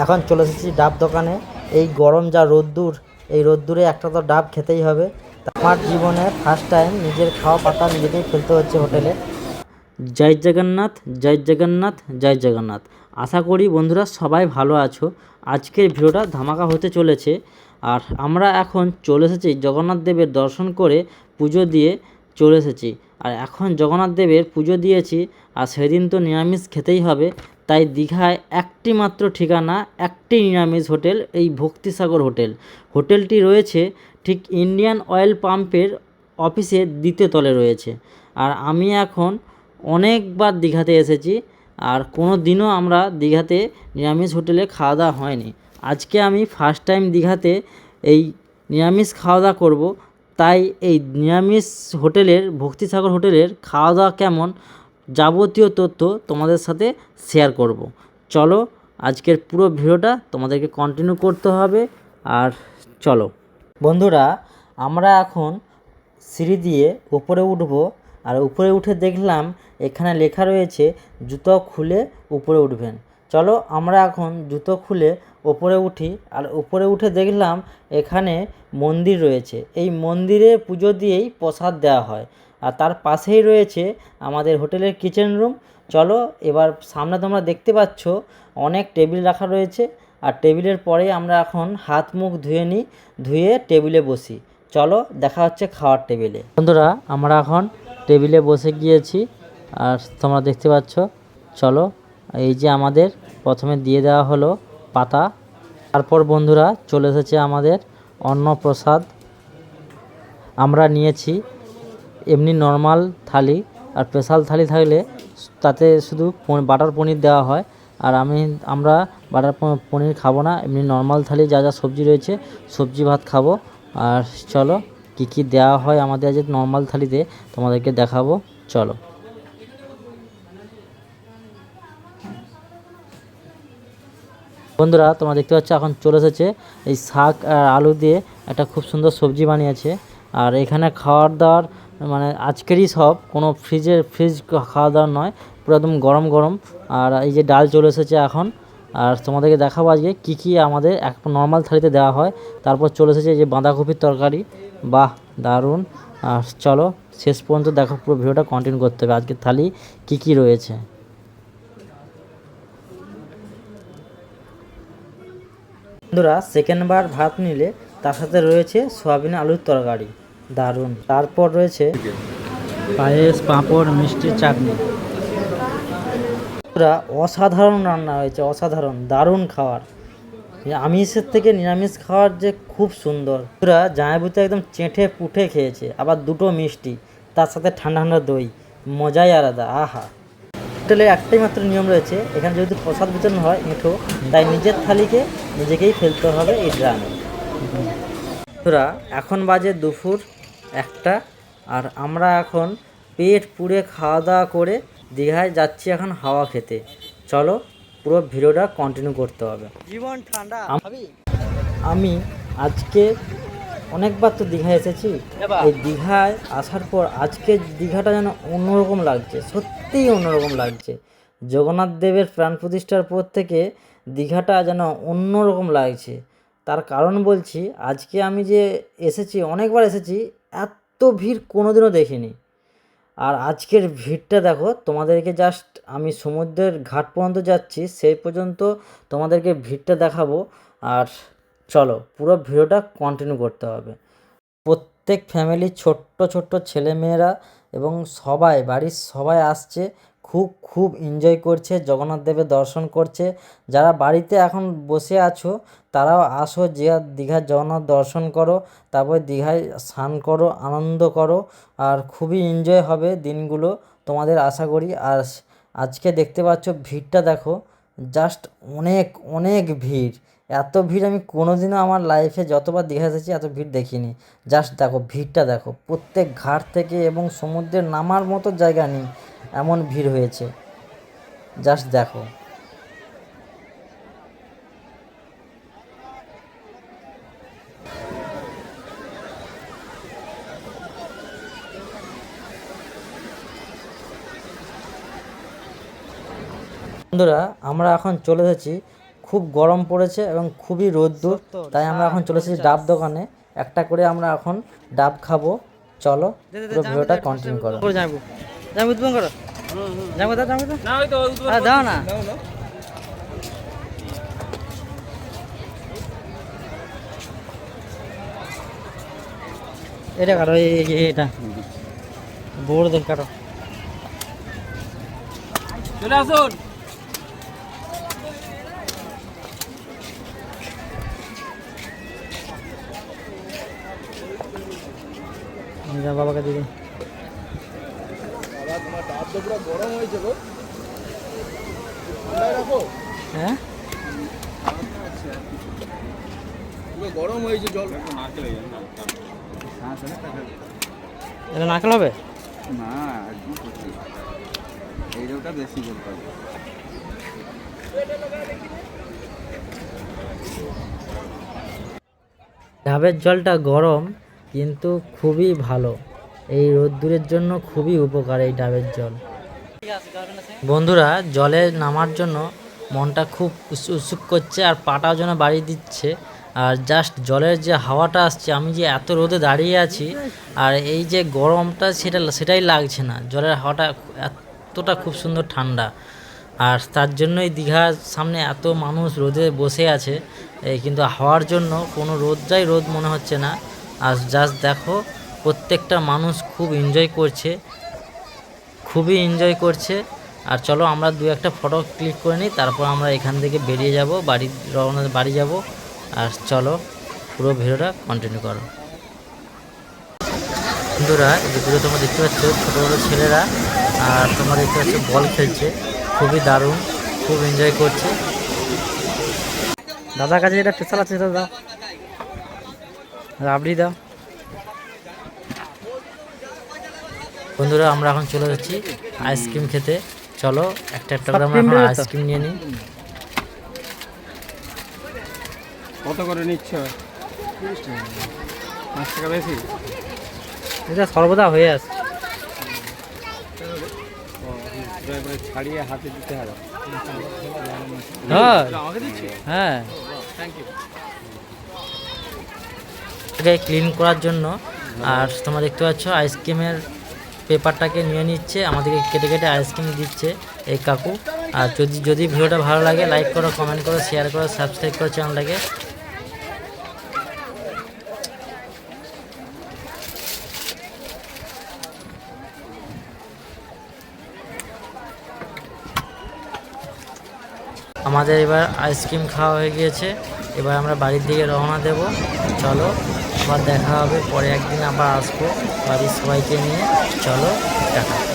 এখন চলে এসেছি ডাব দোকানে। এই গরম যা রোদ্দুর, এই রোদ্দুরে একটা তো ডাব খেতেই হবে। আমার জীবনে ফার্স্ট টাইম নিজের খাওয়া পাতা নিজেকেই ফেলতে হচ্ছে হোটেলে। জয় জগন্নাথ জয় জগন্নাথ জয় জগন্নাথ। আশা করি বন্ধুরা সবাই ভালো আছো। আজকের ভিডিওটা ধামাকা হতে চলেছে। আর আমরা এখন চলে এসেছি জগন্নাথ দেবের দর্শন করে পুজো দিয়ে চলে এসেছি। আর এখন জগন্নাথ দেবের পুজো দিয়েছি, আর সেদিন তো নিরামিষ খেতেই হবে। তাই দীঘায় একটি মাত্র ঠিকানা, একটি নিরামিষ হোটেল, এই ভক্তিসাগর হোটেল। হোটেলটি রয়েছে ঠিক ইন্ডিয়ান অয়েল পাম্পের অফিসের দ্বিতীয় তলে রয়েছে। আর আমি এখন অনেকবার দীঘাতে এসেছি আর কোনো দিনও আমরা দীঘাতে নিরামিষ হোটেলে খাওয়া দাওয়া হয়নি। আজকে আমি ফার্স্ট টাইম দীঘাতে এই নিরামিষ খাওয়া দাওয়া করব। তাই এই নিরামিষ হোটেলের, ভক্তিসাগর হোটেলের খাওয়া দাওয়া কেমন যাবতীয় তথ্য তোমাদের সাথে শেয়ার করব। চলো, আজকের পুরো ভিডিওটা তোমাদেরকে কন্টিনিউ করতে হবে আর চলো। বন্ধুরা, আমরা এখন সিঁড়ি দিয়ে উপরে উঠবো আর উপরে উঠে দেখলাম এখানে লেখা রয়েছে, জুতো খুলে উপরে উঠবেন। চলো, আমরা এখন জুতো খুলে ওপরে উঠি আর উপরে উঠে দেখলাম এখানে মন্দির রয়েছে। এই মন্দিরে পুজো দিয়েই প্রসাদ দেওয়া হয়। আর তার পাশেই রয়েছে আমাদের হোটেলের কিচেন রুম। চলো এবার সামনে তোমরা দেখতে পাচ্ছ অনেক টেবিল রাখা রয়েছে আর টেবিলের পরে আমরা এখন হাত মুখ ধুয়ে নিই, ধুয়ে টেবিলে বসি। চলো দেখা হচ্ছে খাওয়ার টেবিলে। বন্ধুরা, আমরা এখন টেবিলে বসে গিয়েছি আর তোমরা দেখতে পাচ্ছ, চলো এই যে আমাদের প্রথমে দিয়ে দেওয়া হলো পাতা। তারপর বন্ধুরা চলে এসেছে আমাদের অন্নপ্রসাদ। আমরা নিয়েছি এমনি নর্মাল থালি আর স্পেশাল থালি থাকলে তাতে শুধু বাটার পনির দেওয়া হয়। আর আমি, আমরা বাটার পনির খাব না, এমনি নর্মাল থালি যা যা সবজি রয়েছে, সবজি ভাত খাব। আর চলো, কী কী দেওয়া হয় আমাদের আজ নর্মাল থালিতে, তোমাদেরকে দেখাবো। চলো। বন্ধুরা, তোমরা দেখতে পাচ্ছ এখন চলে এসেছে। এই শাক আর আলু দিয়ে একটা খুব সুন্দর সবজি বানিয়েছে। আর এখানে খাওয়ার দাওয়ার মানে আজকেরই সব, কোনো ফ্রিজের ফ্রিজ খাওয়া দাওয়ার নয়, পুরো একদম গরম গরম। আর এই যে ডাল চলে এসেছে এখন, আর তোমাদেরকে দেখাবো আজকে কী কী আমাদের এক নর্মাল থালিতে দেওয়া হয়। তারপর চলে এসেছে এই যে বাঁধাকপির তরকারি। বাহ, দারুণ। আর চলো, শেষ পর্যন্ত দেখো পুরো ভিডিওটা কন্টিনিউ করতে হবে। আজকের থালি কী কী রয়েছে। বন্ধুরা সেকেন্ড বার ভাত নিলে তার সাথে রয়েছে সয়াবিন আলুর তরকারি। দারুণ। তারপর রয়েছে পায়েস, পাঁপড়, মিষ্টি চাটনি। অসাধারণ রান্না হয়েছে, অসাধারণ, দারুণ খাবার আমিষের থেকে নিরামিষ খাওয়ার যে খুব সুন্দর। বন্ধুরা, জামাইবুতে একদম চেটে পুটে খেয়েছে, আবার দুটো মিষ্টি, তার সাথে ঠান্ডা ঠান্ডা দই, মজাই আলাদা, আহা। হোটেলে একটাই মাত্র নিয়ম রয়েছে, এখানে যেহেতু প্রসাদ বিতরণ হয় এঁঠো তাই নিজের থালিকে নিজেকেই ফেলতে হবে এই ড্রামে। বন্ধুরা, এখন বাজে দুপুর একটা। আর আমরা এখন পেট পুড়ে খাওয়া দাওয়া করে দীঘায় যাচ্ছি এখন হাওয়া খেতে। চলো পুরো ভিডিওটা কন্টিনিউ করতে হবে। জীবন ঠান্ডা আমি আজকে অনেকবার তো দীঘায় এসেছি। এই দীঘায় আসার পর আজকে দীঘাটা যেন অন্যরকম লাগছে সত্যিই অন্যরকম লাগছে। জগন্নাথ দেবের প্রাণ প্রতিষ্ঠার পর থেকে দীঘাটা যেন অন্যরকম লাগছে। তার কারণ বলছি আজকে আমি যে এসেছি অনেকবার এসেছি এত ভিড় কোনোদিনও দেখিনি। আর আজকের ভিড়টা দেখো, তোমাদেরকে জাস্ট আমি সমুদ্রের ঘাট পর্যন্ত যাচ্ছি, সেই পর্যন্ত তোমাদেরকে ভিড়টা দেখাবো। আর চলো, পুরো ভিডিওটা কন্টিনিউ করতে হবে। প্রত্যেক ফ্যামিলির ছোট্ট ছোট্ট ছেলেমেয়েরা এবং সবাই, বাড়ির সবাই আসছে খুব খুব এনজয় করছে, জগন্নাথ দেবের দর্শন করছে। যারা বাড়িতে এখন বসে আছো, তারাও আসো, যে দীঘার জগন্নাথ দর্শন করো, তারপর দীঘায় স্নান করো, আনন্দ করো, আর খুবই এনজয় হবে দিনগুলো তোমাদের আশা করি। আর আজকে দেখতে পাচ্ছ ভিড়টা দেখো জাস্ট অনেক অনেক ভিড়। এত ভিড় আমি কোনোদিনও আমার লাইফে যতবার দীঘা এসেছি, এত ভিড় দেখিনি। জাস্ট দেখো, ভিড়টা দেখো, প্রত্যেক ঘাট থেকে এবং সমুদ্রের নামার মতো জায়গা নেই। এমন ভিড় হয়েছে। জাস্ট দেখো। বন্ধুরা আমরা এখন চলে এসেছি। খুব গরম পড়েছে এবং খুবই রোদ্দুর তাই আমরা এখন চলে এসেছি ডাব দোকানে। একটা করে আমরা এখন ডাব খাব। চলো পুরো ভিডিওটা কন্টিনিউ করো। যাব যাব উদ্বোধন করো। যাব দাও যাব দাও। দাও না। এটা কাটো এটা। বড় দেখ কাটো চলে আসুন। বাবাকে দিবি হ্যাঁ? গরম হয়েছে জল। এটা নারকেল হবে? না একদম বেশি বলতে হবে। ডাবের জলটা গরম কিন্তু খুবই ভালো। এই রোদ্দুরের জন্য খুবই উপকার এই ডাবের জল। বন্ধুরা, জলে নামার জন্য মনটা খুব উৎসুক করছে আর পাটাও যেন বাড়িয়ে দিচ্ছে। আর জাস্ট জলের যে হাওয়াটা আসছে, আমি যে এত রোদে দাঁড়িয়ে আছি, আর এই যে গরমটা সেটা সেটাই লাগছে না। জলের হাওয়াটা এতটা খুব সুন্দর ঠান্ডা। আর তার জন্যই দীঘার সামনে এত মানুষ রোদে বসে আছে। কিন্তু হাওয়ার জন্য কোনো রোদটাই রোদ মনে হচ্ছে না। আর জাস্ট দেখো প্রত্যেকটা মানুষ খুব এনজয় করছে, খুবই এনজয় করছে। আর চলো আমরা দু একটা ফটো ক্লিক করে নিই, তারপর আমরা এখান থেকে বেরিয়ে যাব, বাড়ি রওনা, বাড়ি যাব। আর চলো পুরো ভিডিওটা কন্টিনিউ করো। বন্ধুরা, এই ভিডিও তোমরা দেখতে পাচ্ছ, ছোটো ছোটো ছেলেরা, আর তোমরা দেখতে পাচ্ছ বল খেলছে, খুবই দারুণ, খুব এনজয় করছে। দাদার কাছে এটা স্পেশাল আছে দাদা রাবড়ি দাও। বন্ধুরা আমরা এখন চলে যাচ্ছি আইসক্রিম খেতে। চলো একটা একটা করে আমরা এখন আইসক্রিম নিয়ে নিই। কত করে নিচ্ছ? পাঁচ টাকা বেশি? এটা সর্বদা হয়ে আছে। এবারে ছাড়িয়ে হাতে দিতে হবে। হ্যাঁ। হ্যাঁ। ক্লিন করার জন্য আর তোমরা দেখতে পাচ্ছ আইসক্রিমের পেপারটাকে নিয়ে নিচ্ছে, আমাদেরকে কেটে কেটে আইসক্রিম দিচ্ছে এই কাকু। আর যদি যদি ভিডিওটা ভালো লাগে লাইক করো কমেন্ট করো শেয়ার করো সাবস্ক্রাইব করো চ্যানেলটাকে আমাদের এবার আইসক্রিম খাওয়া হয়ে গিয়েছে। এবার আমরা বাড়ির দিকে রওনা দেব। চলো। আবার দেখা হবে পরে একদিন আবার আসব। বাড়ির সবাইকে নিয়ে। চলো দেখা